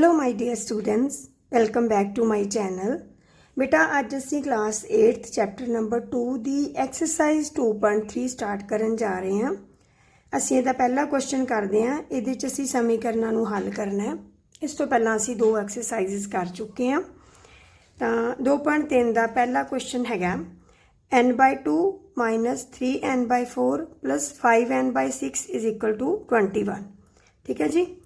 Hello my dear students welcome back to my channel ਬੇਟਾ ਅੱਜ ਅਸੀਂ ਕਲਾਸ 8th ਚੈਪਟਰ ਨੰਬਰ 2 ਦੀ exercise 2.3 start ਕਰਨ ਜਾ ਰਹੇ ਹਾਂ। ਅਸੀਂ ਇਹਦਾ ਪਹਿਲਾ ਕੁਐਸਚਨ ਕਰਦੇ ਹਾਂ। ਇਹਦੇ ਵਿੱਚ ਅਸੀਂ ਸਮੀਕਰਨਾਂ ਨੂੰ ਹੱਲ ਕਰਨਾ ਹੈ। ਇਸ ਤੋਂ ਪਹਿਲਾਂ ਅਸੀਂ ਦੋ ਐਕਸਰਸਾਈਜ਼ਸ ਕਰ ਚੁੱਕੇ ਹਾਂ। ਤਾਂ 2.3 ਦਾ ਪਹਿਲਾ ਕੁਐਸਚਨ ਹੈਗਾ। n by 2 minus 3n by 4 plus 5n by 6 is equal to 21 ਠੀਕ ਹੈ ਜੀ?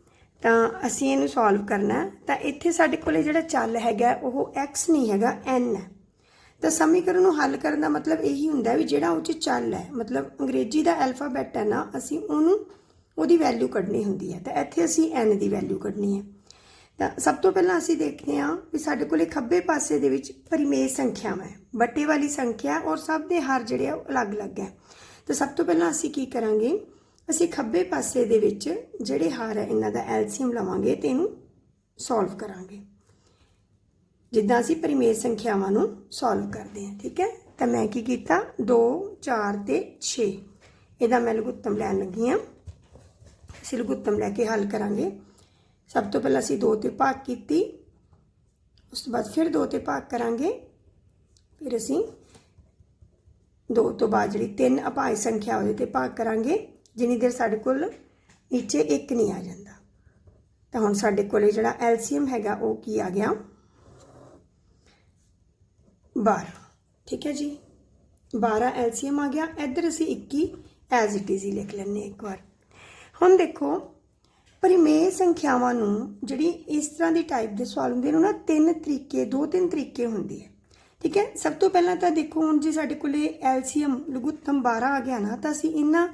ਤਾਂ ਅਸੀਂ ਇਹਨੂੰ ਸੋਲਵ ਕਰਨਾ ਤਾਂ ਇੱਥੇ ਸਾਡੇ ਕੋਲੇ ਜਿਹੜਾ ਚੱਲ ਹੈਗਾ, ਉਹ x ਨਹੀਂ ਹੈਗਾ, n ਹੈ। ਤਾਂ ਸਮੀਕਰਨ ਨੂੰ ਹੱਲ ਕਰਨ ਦਾ ਮਤਲਬ ਇਹੀ ਹੁੰਦਾ ਵੀ ਜਿਹੜਾ ਉਹ 'ਚ ਚੱਲ ਹੈ, ਮਤਲਬ ਅੰਗਰੇਜ਼ੀ ਦਾ ਐਲਫਾਬੈਟ ਹੈ ਨਾ, ਅਸੀਂ ਉਹਨੂੰ, ਉਹਦੀ ਵੈਲਿਊ ਕੱਢਣੀ ਹੁੰਦੀ ਹੈ। ਤਾਂ ਇੱਥੇ ਅਸੀਂ n ਦੀ ਵੈਲਿਊ ਕੱਢਣੀ ਹੈ। ਤਾਂ ਸਭ ਤੋਂ ਪਹਿਲਾਂ ਅਸੀਂ ਦੇਖਦੇ ਹਾਂ ਵੀ ਸਾਡੇ ਕੋਲੇ ਖੱਬੇ ਪਾਸੇ ਦੇ ਵਿੱਚ ਪਰਿਮੇਯ ਸੰਖਿਆਵਾਂ ਹੈ। ਬੱਟੇ ਵਾਲੀ ਸੰਖਿਆ ਔਰ ਸਭ ਦੇ ਹਰ ਜਿਹੜੇ ਆ, ਉਹ ਅਲੱਗ-ਅਲੱਗ ਹੈ। ਤਾਂ ਸਭ ਤੋਂ ਪਹਿਲਾਂ ਅਸੀਂ ਕੀ ਕਰਾਂਗੇ? ਅਸੀਂ ਖੱਬੇ ਪਾਸੇ ਦੇ ਵਿੱਚ ਜਿਹੜੇ ਹਾਰ ਹੈ ਇਹਨਾਂ ਦਾ ਐਲਸੀਐਮ ਲਵਾਂਗੇ ਤੇ ਇਹਨੂੰ ਸੋਲਵ ਕਰਾਂਗੇ। ਜਿੱਦਾਂ ਅਸੀਂ ਪਰਿਮੇਯ ਸੰਖਿਆਵਾਂ ਨੂੰ ਸੋਲਵ ਕਰਦੇ ਹਾਂ, ਠੀਕ ਹੈ? ਤਾਂ ਮੈਂ ਕੀ ਕੀਤਾ? 2 4 ਤੇ 6 ਇਹਦਾ ਮੈਂ ਲਘੁੱਤਮ ਲੈਣ ਲੱਗੀ ਹਾਂ। ਅਸੀਂ ਲਘੁੱਤਮ ਲੈ ਕੇ ਹੱਲ ਕਰਾਂਗੇ। ਸਭ ਤੋਂ ਪਹਿਲਾਂ ਅਸੀਂ 2 ਤੇ ਭਾਗ ਕੀਤੀ। ਉਸ ਤੋਂ ਬਾਅਦ ਫਿਰ 2 ਤੇ ਭਾਗ ਕਰਾਂਗੇ। ਫਿਰ ਅਸੀਂ 2 ਤੋਂ ਬਾਅਦ ਜਿਹੜੀ ਤਿੰਨ ਅਭਾਜ ਸੰਖਿਆ ਉਹਦੇ ਤੇ ਭਾਗ ਕਰਾਂਗੇ। ਜਿੰਨੀ ਦੇਰ ਸਾਡੇ ਕੋਲ ਨੀਚੇ 1 ਨਹੀਂ ਆ ਜਾਂਦਾ। ਤਾਂ ਹੁਣ ਸਾਡੇ ਕੋਲੇ ਜਿਹੜਾ ਐਲਸੀਐਮ ਹੈਗਾ, ਉਹ ਕੀ ਆ ਗਿਆ? 12 ਠੀਕ ਹੈ ਜੀ? 12 ਐਲਸੀਐਮ ਆ ਗਿਆ। ਇੱਧਰ ਅਸੀਂ 21 ਐਜ਼ ਇਟ ਇਜ਼ ਹੀ ਲਿਖ ਲੈਣੇ ਇੱਕ ਵਾਰ। ਹੁਣ ਦੇਖੋ, ਪਰਿਮੇਯ ਸੰਖਿਆਵਾਂ ਨੂੰ ਜਿਹੜੀ ਇਸ ਤਰ੍ਹਾਂ ਦੀ ਟਾਈਪ ਦੇ ਸਵਾਲ ਹੁੰਦੇ ਨੇ ਨਾ ਤਿੰਨ ਤਰੀਕੇ, ਦੋ ਤਿੰਨ ਤਰੀਕੇ ਹੁੰਦੇ ਆ। ਠੀਕ ਹੈ? ਸਭ ਤੋਂ ਪਹਿਲਾਂ ਤਾਂ ਦੇਖੋ, ਹੁਣ ਜੇ ਸਾਡੇ ਕੋਲੇ ਐਲਸੀਐਮ ਲਘੁੱਤਮ 12 ਆ ਗਿਆ ਨਾ, ਤਾਂ ਅਸੀਂ ਇਹਨਾਂ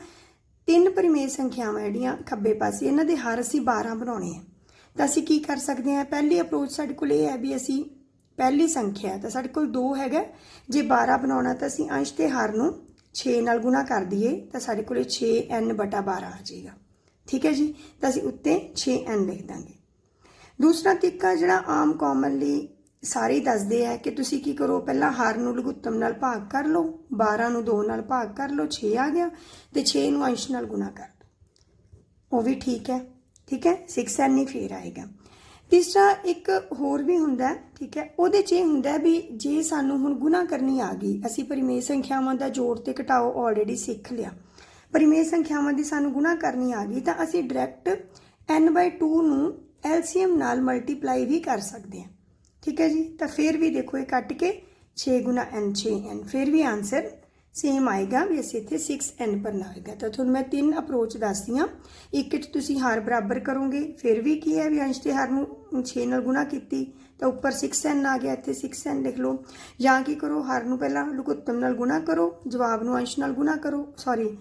ਤਿੰਨ ਪਰਿਮੇਯ ਸੰਖਿਆਵਾਂ ਜਿਹੜੀਆਂ ਖੱਬੇ ਪਾਸੇ, ਇਹਨਾਂ ਦੇ ਹਰ ਅਸੀਂ 12 ਬਣਾਉਣੇ ਆ। ਤਾਂ ਅਸੀਂ ਕੀ ਕਰ ਸਕਦੇ ਹਾਂ? ਪਹਿਲੀ ਅਪਰੋਚ ਸਾਡੇ ਕੋਲ ਇਹ ਹੈ ਵੀ ਅਸੀਂ ਪਹਿਲੀ ਸੰਖਿਆ, ਤਾਂ ਸਾਡੇ ਕੋਲ 2 ਹੈਗਾ। ਜੇ 12 ਬਣਾਉਣਾ ਤਾਂ ਅਸੀਂ ਅੰਸ਼ ਤੇ ਹਰ ਨੂੰ 6 ਨਾਲ ਗੁਣਾ ਕਰ ਦਈਏ, ਤਾਂ ਸਾਡੇ ਕੋਲੇ 6n 12 ਆ ਜਾਏਗਾ। ਠੀਕ ਹੈ ਜੀ? ਤਾਂ ਅਸੀਂ ਉੱਤੇ 6n ਲਿਖ ਦਾਂਗੇ। ਦੂਸਰਾ ਤਰੀਕਾ ਜਿਹੜਾ ਆਮ ਕਾਮਨਲੀ ਸਾਰੇ ਦੱਸਦੇ ਆ ਕਿ ਤੁਸੀਂ ਕੀ ਕਰੋ, ਪਹਿਲਾਂ ਹਰ ਨੂੰ ਲਘੁੱਤਮ ਨਾਲ ਭਾਗ ਕਰ ਲਓ 12 ਨੂੰ 2 ਨਾਲ ਭਾਗ ਕਰ ਲਓ 6 ਆ ਗਿਆ ਤੇ 6 ਨੂੰ ਅੰਸ਼ ਨਾਲ ਗੁਣਾ ਕਰ ਦਿਓ ਉਹ ਵੀ ਠੀਕ ਹੈ ਠੀਕ ਹੈ? 6n ਹੀ ਫੇਰ ਆਏਗਾ। ਤੀਸਰਾ ਇੱਕ ਹੋਰ ਵੀ ਹੁੰਦਾ, ਠੀਕ ਹੈ? ਉਹਦੇ 'ਚ ਇਹ ਹੁੰਦਾ ਵੀ ਜੇ ਸਾਨੂੰ ਹੁਣ ਗੁਣਾ ਕਰਨੀ ਆ ਗਈ, ਅਸੀਂ ਪਰਿਮੇਯ ਸੰਖਿਆਵਾਂ ਦਾ ਜੋੜ ਤੇ ਘਟਾਓ ਆਲਰੇਡੀ ਸਿੱਖ ਲਿਆ। ਪਰਿਮੇਯ ਸੰਖਿਆਵਾਂ ਦੀ ਸਾਨੂੰ ਗੁਣਾ ਕਰਨੀ ਆ ਗਈ ਤਾਂ ਅਸੀਂ ਡਾਇਰੈਕਟ n/2 ਨੂੰ LCM ਨਾਲ ਮਲਟੀਪਲਾਈ ਵੀ ਕਰ ਸਕਦੇ ਹਾਂ। ਠੀਕ ਹੈ ਜੀ? ਤਾਂ ਫਿਰ ਵੀ ਦੇਖੋ ਇਹ ਕੱਟ ਕੇ 6 ਗੁਣਾ n 6n ਫਿਰ ਵੀ ਆਨਸਰ ਸੇਮ ਆਏਗਾ ਵੀ ਅਸੀਂ ਇੱਥੇ 6n ਭਰਨਾ ਹੋਏਗਾ ਤਾਂ ਤੁਹਾਨੂੰ ਮੈਂ ਤਿੰਨ ਅਪਰੋਚ ਦੱਸਦੀ ਹਾਂ। ਇੱਕ ਚ ਤੁਸੀਂ ਹਾਰ ਬਰਾਬਰ ਕਰੋਗੇ, ਫਿਰ ਵੀ ਕੀ ਹੈ ਵੀ ਅੰਸ਼ ਤੇ ਹਰ ਨੂੰ 6 ਨਾਲ ਗੁਣਾ ਕੀਤੀ, ਤਾਂ ਉੱਪਰ 6n ਆ ਗਿਆ, ਇੱਥੇ 6n ਲਿਖ ਲਓ। ਜਾਂ ਕੀ ਕਰੋ, ਹਾਰ ਨੂੰ ਪਹਿਲਾਂ ਲਘੁੱਤਮ ਨਾਲ ਗੁਣਾ ਕਰੋ, ਜਵਾਬ ਨੂੰ ਅੰਸ਼ ਨਾਲ ਗੁਣਾ ਕਰੋ ਸੌਰੀ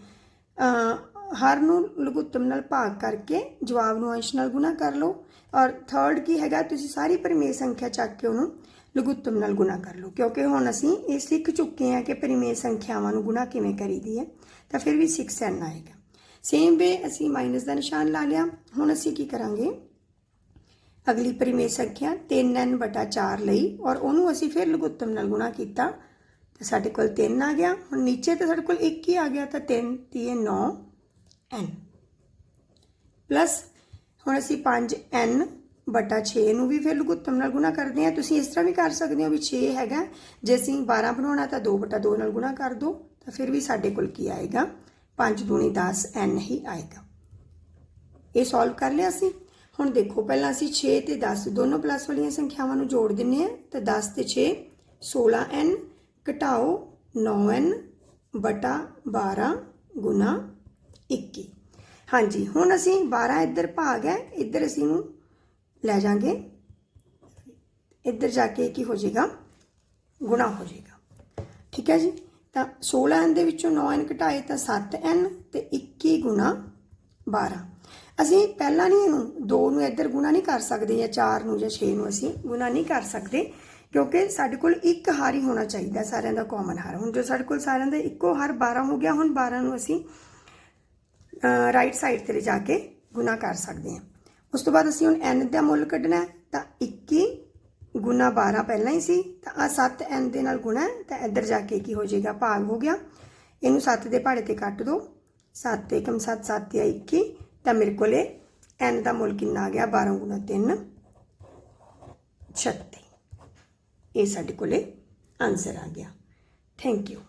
ਹਰ ਨੂੰ ਲਘੁੱਤਮ ਨਾਲ ਭਾਗ ਕਰਕੇ ਜਵਾਬ ਨੂੰ ਅੰਸ਼ ਨਾਲ ਗੁਣਾ ਕਰ ਲਓ। ਔਰ ਥਰਡ ਕੀ ਹੈਗਾ, ਤੁਸੀਂ ਸਾਰੀ ਪਰਿਮੇਯ ਸੰਖਿਆ ਚੱਕ ਕੇ ਉਹਨੂੰ ਲਘੁੱਤਮ ਨਾਲ ਗੁਣਾ ਕਰ ਲਓ। ਕਿਉਂਕਿ ਹੁਣ ਅਸੀਂ ਇਹ ਸਿੱਖ ਚੁੱਕੇ ਹਾਂ ਕਿ ਪਰਿਮੇਯ ਸੰਖਿਆਵਾਂ ਨੂੰ ਗੁਣਾ ਕਿਵੇਂ ਕਰੀਦੀ ਹੈ, ਤਾਂ ਫਿਰ ਵੀ 6n ਆਏਗਾ। ਸੇਮ ਵੇ ਅਸੀਂ ਮਾਈਨਸ ਦਾ ਨਿਸ਼ਾਨ ਲਾ ਲਿਆ। ਹੁਣ ਅਸੀਂ ਕੀ ਕਰਾਂਗੇ? ਅਗਲੀ ਪਰਿਮੇਯ ਸੰਖਿਆ 3n 4 ਲਈ, ਔਰ ਉਹਨੂੰ ਅਸੀਂ ਫਿਰ ਲਘੁੱਤਮ ਨਾਲ ਗੁਣਾ ਕੀਤਾ। ਤਾਂ ਸਾਡੇ ਕੋਲ 3 ਆ ਗਿਆ। ਹੁਣ ਨੀਚੇ ਤਾਂ ਸਾਡੇ ਕੋਲ 1 ਹੀ ਆ ਗਿਆ, ਤਾਂ 3 3 9 n ਪਲੱਸ ਹੁਣ ਅਸੀਂ 5n ਬਟਾ 6 ਨੂੰ ਵੀ ਫਿਰ ਲਘੁੱਤਮ ਨਾਲ ਗੁਣਾ ਕਰਦੇ ਹਾਂ। ਤੁਸੀਂ ਇਸ ਤਰ੍ਹਾਂ ਵੀ ਕਰ ਸਕਦੇ ਹੋ ਵੀ 6 ਹੈਗਾ। ਜੇ ਅਸੀਂ 12 ਬਣਾਉਣਾ ਤਾਂ 2 ਬਟਾ 2 ਨਾਲ ਗੁਣਾ ਕਰ ਦਿਓ ਤਾਂ ਫਿਰ ਵੀ ਸਾਡੇ ਕੋਲ ਕੀ ਆਏਗਾ? 5 ਦੂਣੀ 10 n ਹੀ ਆਏਗਾ। ਇਹ ਸੋਲਵ ਕਰ ਲਿਆ ਅਸੀਂ। ਹੁਣ ਦੇਖੋ, ਪਹਿਲਾਂ ਅਸੀਂ 6 ਤੇ 10 ਦੋਨੋਂ ਪਲੱਸ ਵਾਲੀਆਂ ਸੰਖਿਆਵਾਂ ਨੂੰ ਜੋੜ ਦਿੰਨੇ ਆ ਤਾਂ 10 ਤੇ 6 16n ਘਟਾਓ 9n ਬਟਾ 12 ਗੁਣਾ 21 ਹਾਂਜੀ, ਹੁਣ ਅਸੀਂ 12 ਇੱਧਰ ਭਾਗ ਹੈ, ਇੱਧਰ ਅਸੀਂ ਨੂੰ ਲੈ ਜਾਾਂਗੇ। ਇੱਧਰ ਜਾ ਕੇ ਕੀ ਹੋ ਜਾਏਗਾ, ਗੁਣਾ ਹੋ ਜਾਏਗਾ। ਠੀਕ ਹੈ ਜੀ? ਤਾਂ 16n ਦੇ ਵਿੱਚੋਂ 9n ਘਟਾਏ ਤਾਂ 7n ਤੇ 21 ਗੁਣਾ 12 ਅਸੀਂ ਪਹਿਲਾਂ ਨਹੀਂ ਇਹਨੂੰ 2 ਨੂੰ ਇੱਧਰ ਗੁਣਾ ਨਹੀਂ ਕਰ ਸਕਦੇ ਜਾਂ 4 ਨੂੰ ਜਾਂ 6 ਨੂੰ ਅਸੀਂ ਗੁਣਾ ਨਹੀਂ ਕਰ ਸਕਦੇ, ਕਿਉਂਕਿ ਸਾਡੇ ਕੋਲ ਇੱਕ ਹਾਰ ਹੀ ਹੋਣਾ ਚਾਹੀਦਾ ਸਾਰਿਆਂ ਦਾ ਕਾਮਨ ਹਾਰ। ਹੁਣ ਜੋ ਸਾਡੇ ਕੋਲ ਸਾਰਿਆਂ ਦਾ ਇੱਕੋ ਹਾਰ 12 ਹੋ ਗਿਆ, ਹੁਣ 12 ਨੂੰ ਅਸੀਂ ਰਾਈਟ ਸਾਈਡ ਤੇ ਜਾ ਕੇ ਗੁਣਾ ਕਰ ਸਕਦੇ ਹਾਂ। ਉਸ ਤੋਂ ਬਾਅਦ ਅਸੀਂ ਹੁਣ n ਦਾ ਮੁੱਲ ਕੱਢਣਾ ਤਾਂ 21 ਗੁਣਾ 12 ਪਹਿਲਾਂ ਹੀ ਸੀ, ਤਾਂ ਆ 7n ਦੇ ਨਾਲ ਗੁਣਾ ਤਾਂ ਇੱਧਰ ਜਾ ਕੇ ਕੀ ਹੋ ਜਾਏਗਾ? ਭਾਗ ਹੋ ਗਿਆ। ਇਹਨੂੰ 7 ਦੇ ਭਾੜੇ ਤੇ ਕੱਟ ਦਿਓ 7 1 7 7 21 ਤਾਂ ਮੇਰੇ ਕੋਲੇ n ਦਾ ਮੁੱਲ ਕਿੰਨਾ ਆ ਗਿਆ? 12 ਗੁਣਾ 3 36 ਇਹ ਸਾਡੇ ਕੋਲੇ ਆਨਸਰ ਆ ਗਿਆ। Thank you